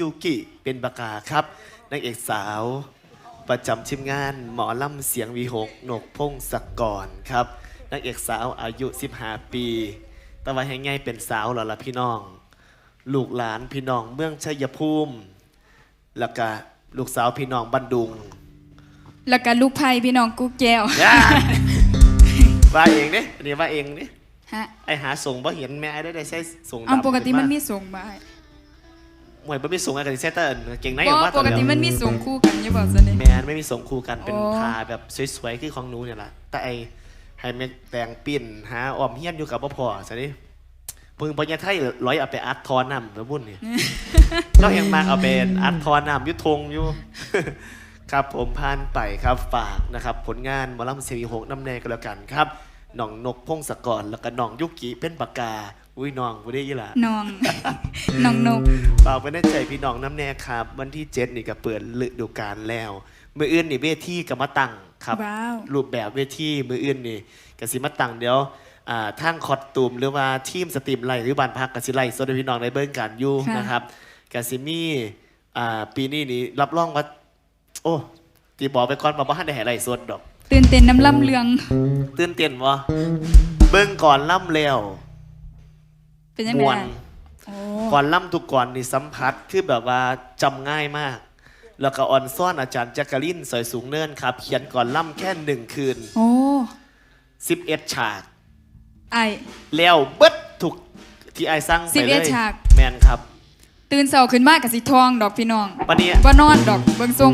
ยูกิเป็นบากาครับนางเอกสาว ประจำทีมงานหมอลำเสียงวีหกนกพงศกรครับนางเอกสาวอายุ 15 ปีแต่ว่าให้ง่ายเป็นสาวแล้วล่ะพี่น้อง ลูกหลานพี่น้องเมืองชัยภูมิ แล้วก็ลูกสาวพี่น้องบันดุง แล้วก็ลูกไผ่พี่น้องกุ๊กแก้ว ย่า ว่าเองเนี่ยอันนี้ว่าเองเนี่ยฮะไอหาส่งบ่เห็นแม่ได้ได้ใช้ส่งเอาดำปกติมันมีขึ้าส่งมาให้ห มวยบ่มีส่งอะไรกับเซตเตอร์เก่งในบ่อย่างว่าปกติมันมีส่งคู่กันอยู่บ่ซะนี่ แมนไม่มีส่งคู่กันเป็นอ๋อพาแบบสวยๆคือของหนูเนี่ยแหละแต่ไอให้แม่แต่งปิ่นหาออมเฮียนอยู่กับพ่อพ่อซะนี่เพิ่งปัญญาไทยร้อยเอาไปอัดทอนน้ำแล้วบุ่นนี่เราเองมาเอาเป็นอัดทอนน้ำอยุทงอยู่ ครับผมผ่านไปครับฝากนะครับ ผลงานหมอลำเสียงอีหกน้ำแน่ก็แล้วกันครับน้องนกพงศกรแล้วก็น้องยุกิเป็นปากกา อุ้ยน้องบ่ได้ยี่หละน้อง น้องนกฝากไว้ในใจพี่น้องน้ำแน่ครับ วันที่เจ็ดนี่ก็เปิดฤดูกาลแล้วมืออื่นนี่เวทีก็มาตั้งครับ ว้าว รูปแบบเวทีมืออื่นนี่กสิมาตั้งเดี๋ยวอ่าทางคอสตูมหรือว่าทีมสตรีมไลท์หรือบ้านพักกสิไลท์สดให้พี่น้องในเบิ้งกันอยู่ค่ะ นะครับกสิมีอ่าปีนี้นี่รับรองว่าโอ้ตีบอกไปก่อนมาว่าให้ได้ให้ไลท์สดดอก ตื่นเต้นน้ำล่ำเรือง ตื่นเต้นวะเบิ้งก่อนล่ำแล้ว เป็นยังมไงวนโอ้ก่อนล่ำทุกก่อนนี่สัมผัสคือแบบว่าจำง่ายมาก แล้วก็อ่อนซ่อนอาจารย์จักรินสอยสูงเนินครับ เขียนก่อนล่ำแค่หนึ่งคืน โอ้11 ฉาก ไอ แล้วเบิดถูกที่ไอ้สร้างไปเลย11ฉาก แมนครับ ตื่นเช้าขึ้นมากับสิทองดอกพี่น้องวันนี้บ่นอนดอกเบิ่งทรง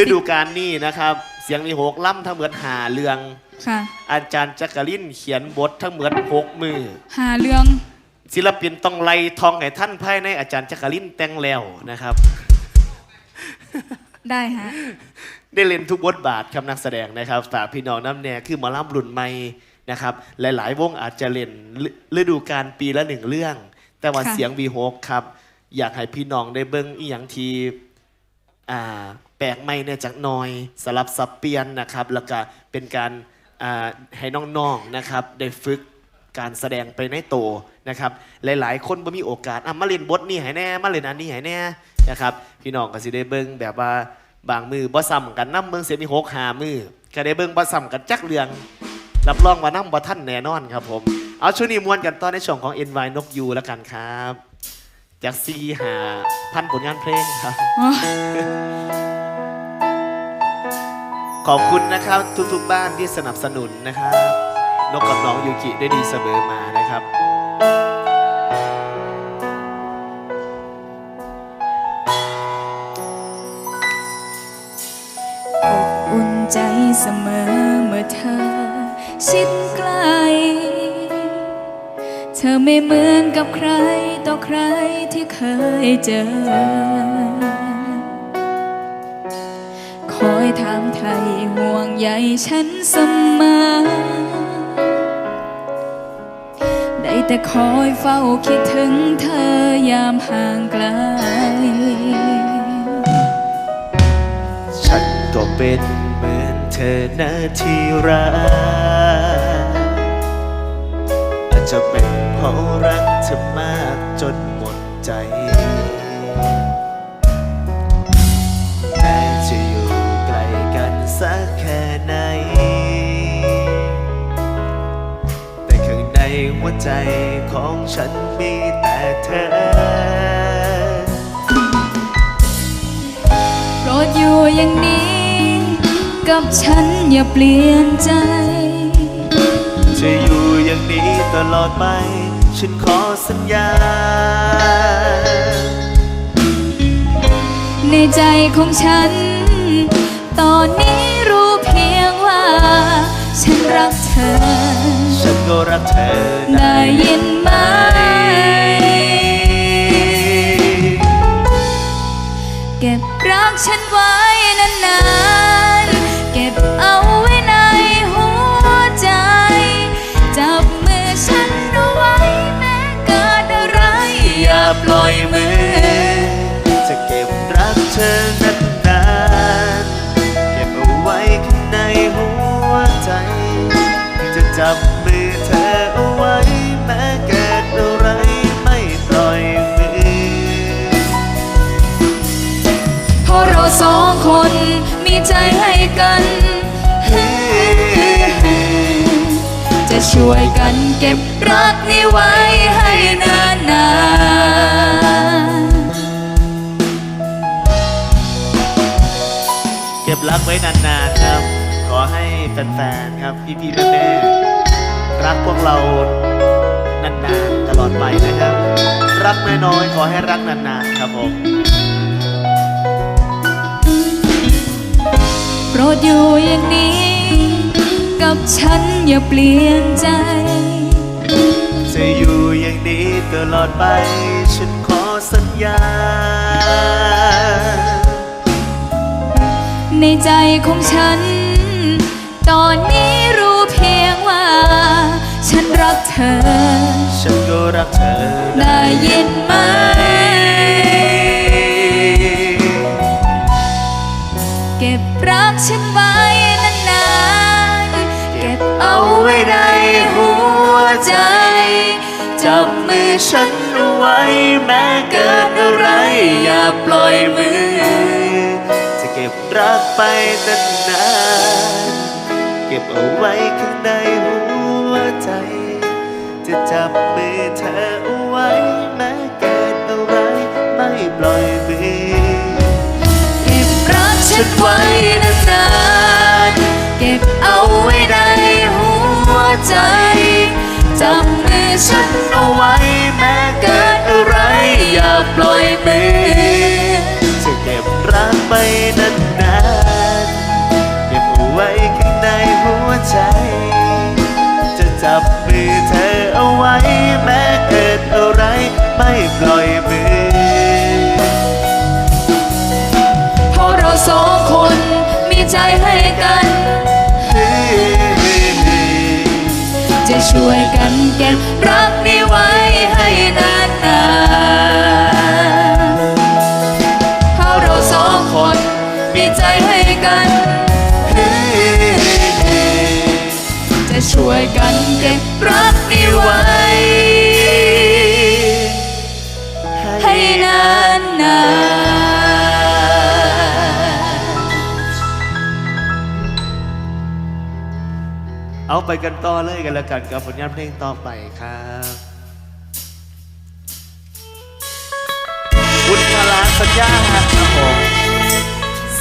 ฤดูกาลนี้นะครับเสียงมีหกล่ำทั้งเหมือนหาเรือง ค่ะ อาจารย์จักรินเขียนบททั้งเหมือนหกมือ หาเรื่อง ศิลปินต้องไล่ทองให้ท่านภายในอาจารย์จักรินแต่งแล้วนะครับ ได้ฮะ ได้เล่นทุกบทบาทครับนักแสดงนะครับฝากพี่น้องน้ำแน่คือหมอลำรุ่นใหม่นะครับ หลาย ๆ วงอาจจะเล่นฤฤดูกาลปีละหนึ่งเรื่อง แต่ว่าค่ะ เสียงวีโฮกครับ อยากให้พี่น้องได้เบิ้งอีหยังที อ่าแปลกใหม่เนี่ยจากน้อยสลับสับเปลี่ยนนะครับ แล้วก็เป็นการอ่าให้น้องๆนะครับ ได้ฝึกการแสดงไปในโตวนะครับ หลายๆ คนบ่มีโอกาสอะมาเล่นบทนี่ให้แน่มาเล่นอันนี้ให้แน่นะครับ พี่น้องก็สิได้เบิ้งแบบว่าบางมือบ่ซ้ำกันน้ำเบิ่งเสียมีหกหามือก็ได้เบิ่งบ่ซ้ำกันจักเรือง รับรองว่าน้ำบ่ท่านแน่นอนครับผม เอาช่วงนี้มวนกันตอนในช่วงของ NY นกยูแล้วกันครับ จากซีหาพันผลงานเพลงครับอ๋อขอบคุณนะครับทุกๆบ้านที่สนับสนุนนะครับ นกกับน้องยูกิได้ดีเสมอมานะครับ อบอุ่นใจเสมอเมื่อเธอ ชิดใกล้ เธอไม่เหมือนกับใครต่อใครที่เคยเจอ คอยถามไทยห่วงใยฉันเสมอ ได้แต่คอยเฝ้าคิดถึงเธอยามห่างไกล ฉันก็เป็นเหมือนเธอนะที่รักอาจจะเป็น เพราะรักเธอมากจนหมดใจแม้จะอยู่ไกลกันสักแค่ไหน แต่ข้างในหัวใจของฉันมีแต่เธอ โปรดอยู่อย่างนี้ กับฉันอย่าเปลี่ยนใจ จะอยู่อย่างนี้ตลอดไป ฉันขอสัญญา ในใจของฉัน ตอนนี้รู้เพียงว่า ฉันรักเธอ ฉันก็รักเธอได้ยินไหม เก็บรักฉันไว้ ใจให้กัน จะช่วยกันเก็บรักนี้ไว้ให้นานนานเก็บรักไว้นานๆครับ ขอให้แฟนๆครับ พี่ๆแม่ๆรักพวกเรานานๆตลอดไปนะครับ รักน้อยๆขอให้รักนานๆครับผม โปรดอยู่อย่างนี้ กับฉันอย่าเปลี่ยนใจ จะอยู่อย่างนี้ตลอดไป ฉันขอสัญญา ในใจของฉัน ตอนนี้รู้เพียงว่า ฉันรักเธอ ฉันก็รักเธอได้ยินไหม ใจ จับมือฉันเอาไว้แม้เกิดอะไร อย่าปล่อยมือ จะเก็บรักไปนานๆเก็บเอาไว้ข้างในหัวใจ จะจับมือเธอเอาไว้แม้เกิดอะไรไม่ปล่อยมือเก็บรักฉันไว้นานๆเก็บเอาไว้ในหัวใจ ฉันเอาไว้แม้เกิดอะไร อย่าปล่อยมือจะเก็บรักไปนานๆเก็บเอาไว้ข้างในหัวใจ จะจับมือเธอเอาไว้แม้เกิดอะไร ไม่ปล่อยมือ ช่วยกันเก็บรักนี้ไว้ให้นานนานๆเพราะเราสองคนมีใจให้กัน จะช่วยกันเก็บรักนี้ไว้ ไปกันต่อเลยกันแล้วกันกับผลงานเพลงต่อไปครับคุณพลาสัญญาครับผม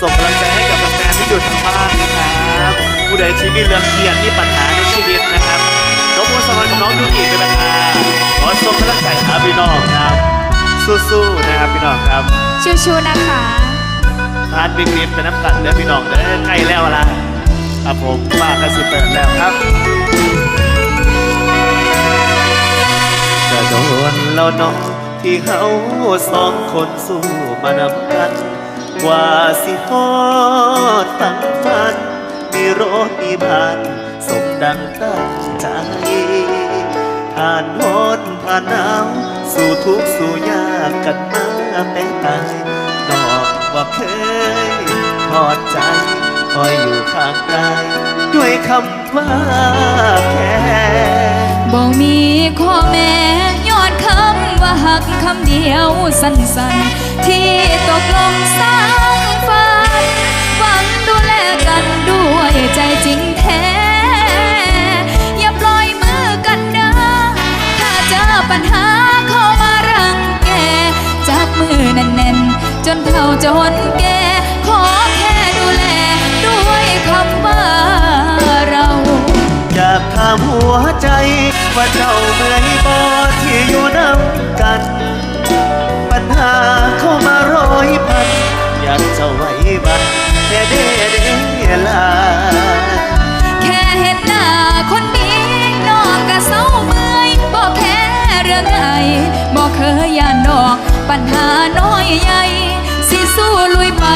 ส่งกำลังใจให้กับแฟนๆที่อยู่ทางบ้านนะครับ ผู้ใดที่มีเรื่องเครียดมีปัญหาในชีวิตนะครับน้องมูสมานกับน้องยูกิเป็นประธานขอส่งกำลังใจหาพี่น้องครับ สู้ๆนะครับพี่น้องครับชูๆนะคะทานบิ๊กลิฟเป็นน้ำกันเด้อพี่น้องเด้อใกล้แล้วล่ะ ครับผมป้ากระสิบเปิดแล้วครับจะโดนแล้วน้องที่เขาสองคนสู้มานำกัน กว่าสิฮอดตั้งฟัน มีรถมีบ้านสมดังตั้งใจผ่านฮอดผ่านหนาวสู่ทุกสู่ยากกันมาเป็นตายนอกว่าเคยทอดใจ คอยอยู่ข้างกายด้วยคำว่าแค่บอกมีข้อแม้ยอดคำว่าหักคำเดียวสั้นๆ ที่ตกลงสร้างฝันหวังดูแลกันด้วยใจจริงแท้ อย่าปล่อยมือกันนะถ้าเจอปัญหาเข้ามารังแกจับมือแน่นๆ จนเท่าจนแก ใจว่าเจ้าเมื่อยบ่ที่อยู่น้ำกัน ปัญหาเข้ามาร้อยพัน อยากเจ้าไว้บันแค่เด้เด้ลา แค่เห็นหน้าคนนี้นองก็เศร้าเมื่อยบอกแค่เรื่องไอบอกเคยยานดอก ปัญหาน้อยใหญ่ สิสู้ลุยไป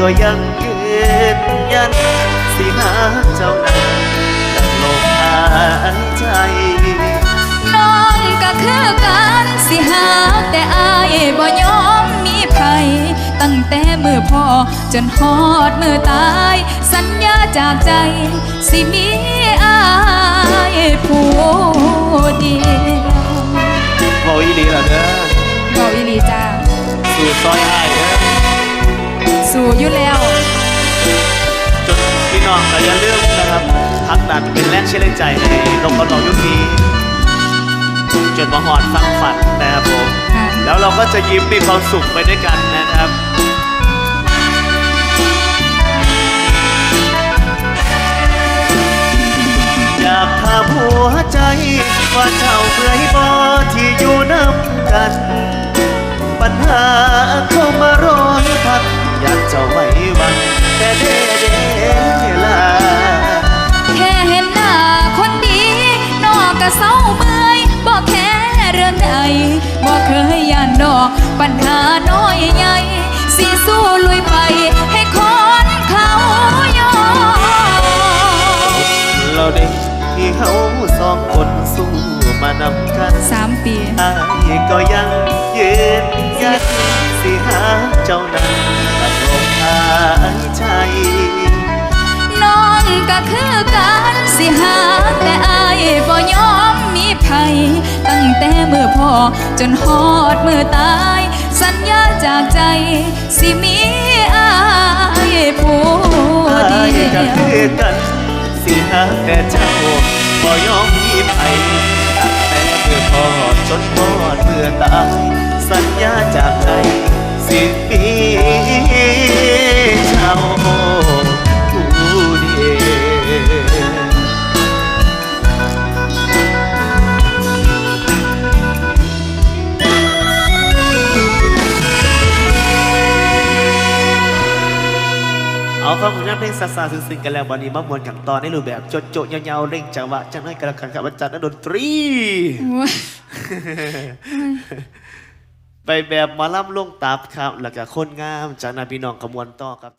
ก็ยังยืนยัน สิหาเจ้านั้นดังลมหายใจ น้องก็คือกันสิหาแต่อายบ่ยอมมีภัยตั้งแต่มือพ่อจนฮอดมือตาย สัญญาจากใจ สิมีอายผู้เดียวเบาอีหลีเหรอเด้อบอกอีหลีจ้า สู่ซอยอ้ายเด้อ สู่อยู่แล้ว จนพี่น้องก็อย่าลืมนะครับพักดันเป็นแรงเชื่อแรงใจในนกกระหลอกยุคนี้จนมาหอดฟังฝันนะครับผมค่ะแล้วเราก็จะยิ้มมีความสุขไปด้วยกันนะครับอยากถามหัวใจว่าเจ้าเมื่อยบ่ที่อยู่น้ำกัน ปัญหาเข้ามาร้อนพัดอยาก ปัญหาน้อยใหญ่สิสู้ลุยไปให้คนเขายอมเราได้ที่เขาสองคนสู้มานำกันสามปีอายก็ยังยืนยันสิหาเจ้านั้นตลอดหายใจน้องก็คือกันสิหาแต่อายบ่ยอมมีภัยตั้งแต่มือพ่อจนฮอดมือตาย สัญญาจากใจ สิมีอายผู้อายเดีก็ยวคือกัน สิหาแต่เจ้าบ่ยอมมีไผตั้งแต่เมื่อพอจนพอดเมื่อตายสัญญาจากใจสิมีเจ้า ซาซาซึ้งๆกันแล้ววันนี้มามวนกันต่อในรูปแบบโจโจๆยาวๆเร่งจังหวะจังน้อยกันละกันครับอาจารย์นักดนตรีโอ้ยไปแบบหมาล่ำลงตับครับ แล้วก็คนงามจากนาพี่น้องขมวนต่อครับ